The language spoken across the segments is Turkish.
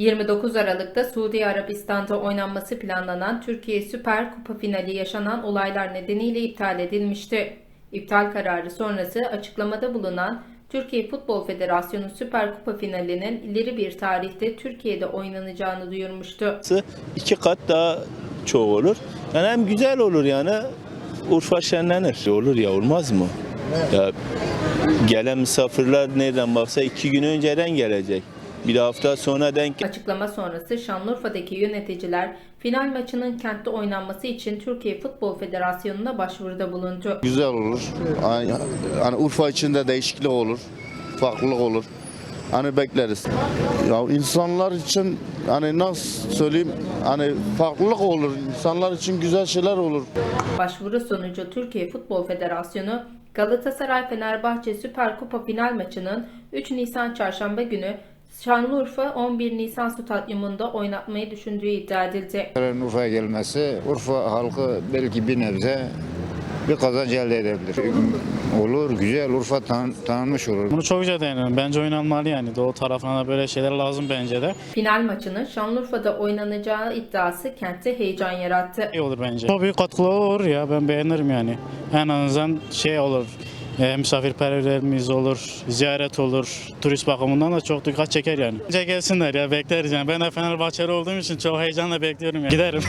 29 Aralık'ta Suudi Arabistan'da oynanması planlanan Türkiye Süper Kupa finali yaşanan olaylar nedeniyle iptal edilmişti. İptal kararı sonrası açıklamada bulunan Türkiye Futbol Federasyonu Süper Kupa finalinin ileri bir tarihte Türkiye'de oynanacağını duyurmuştu. iki kat daha çok olur. Yani hem güzel olur yani Urfa şenlenir. Olur ya olmaz mı? Ya gelen misafirler nereden baksa iki gün önceden gelecek. Bir hafta sonra denk Açıklama sonrası Şanlıurfa'daki yöneticiler final maçının kentte oynanması için Türkiye Futbol Federasyonu'na başvuruda bulundu. Güzel olur. Hani, hani Urfa için de değişiklik olur. Farklılık olur. Hani bekleriz. Ya insanlar için hani nasıl söyleyeyim hani farklılık olur. İnsanlar için güzel şeyler olur. Başvuru sonucu Türkiye Futbol Federasyonu Galatasaray Fenerbahçe Süper Kupa final maçının 3 Nisan Çarşamba günü Şanlıurfa 11 Nisan Stadyumunda oynatmayı düşündüğü iddia edildi. Urfa'ya gelmesi Urfa halkı belki bir nebze bir kazanç elde edebilir. Olur, güzel. Urfa tan- tanınmış olur. Bunu çok güzel değerlendiriyorum. Bence oynanmalı yani. Doğu tarafına da böyle şeyler lazım bence de. Final maçının Şanlıurfa'da oynanacağı iddiası kentte heyecan yarattı. İyi olur bence. Çok büyük katkıları olur ya. Ben beğenirim yani. En azından şey olur. E, misafirperverlerimiz olur, ziyaret olur. Turist bakımından da çok dikkat çeker yani. Bence gelsinler ya bekleriz yani. Ben de Fenerbahçeli olduğum için çok heyecanla bekliyorum yani. Giderim.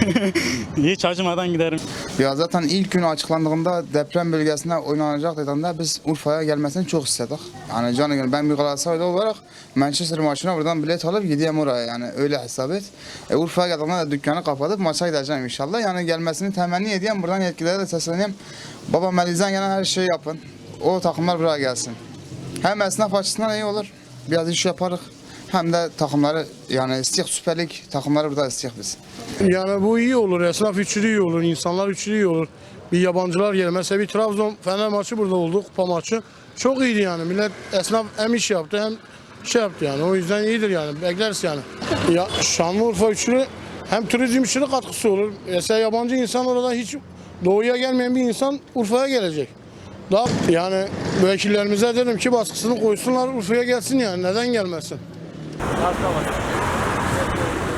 Hiç acımadan giderim. Ya zaten ilk gün açıklandığında deprem bölgesinde oynanacak dediğinde biz Urfa'ya gelmesini çok istedik. Yani canı gönül ben bir Galatasaraylı olarak Manchester maçına buradan bilet alıp gideyim oraya yani öyle hesap et. E, Urfa'ya geldiğinde de dükkanı kapatıp maça gideceğim inşallah. Yani gelmesini temenni ediyorum. Buradan yetkililere de sesleneyim. Baba Meliz'den gelen her şeyi yapın. O takımlar buraya gelsin. Hem esnaf açısından iyi olur. Biraz iş yaparız. Hem de takımları yani isteyek Süper Lig takımları burada isteyek biz. Yani bu iyi olur. Esnaf üçlü iyi olur. insanlar üçlü iyi olur. Bir yabancılar gelir. Mesela bir Trabzon Fener maçı burada oldu. Kupa maçı. Çok iyiydi yani. Millet esnaf hem iş yaptı hem şey yaptı yani. O yüzden iyidir yani. Bekleriz yani. Ya Şanlıurfa üçlü hem turizm işine katkısı olur. Mesela yabancı insan orada hiç doğuya gelmeyen bir insan Urfa'ya gelecek. Daha yani vekillerimize dedim ki baskısını koysunlar Urfa'ya gelsin yani. Neden gelmesin?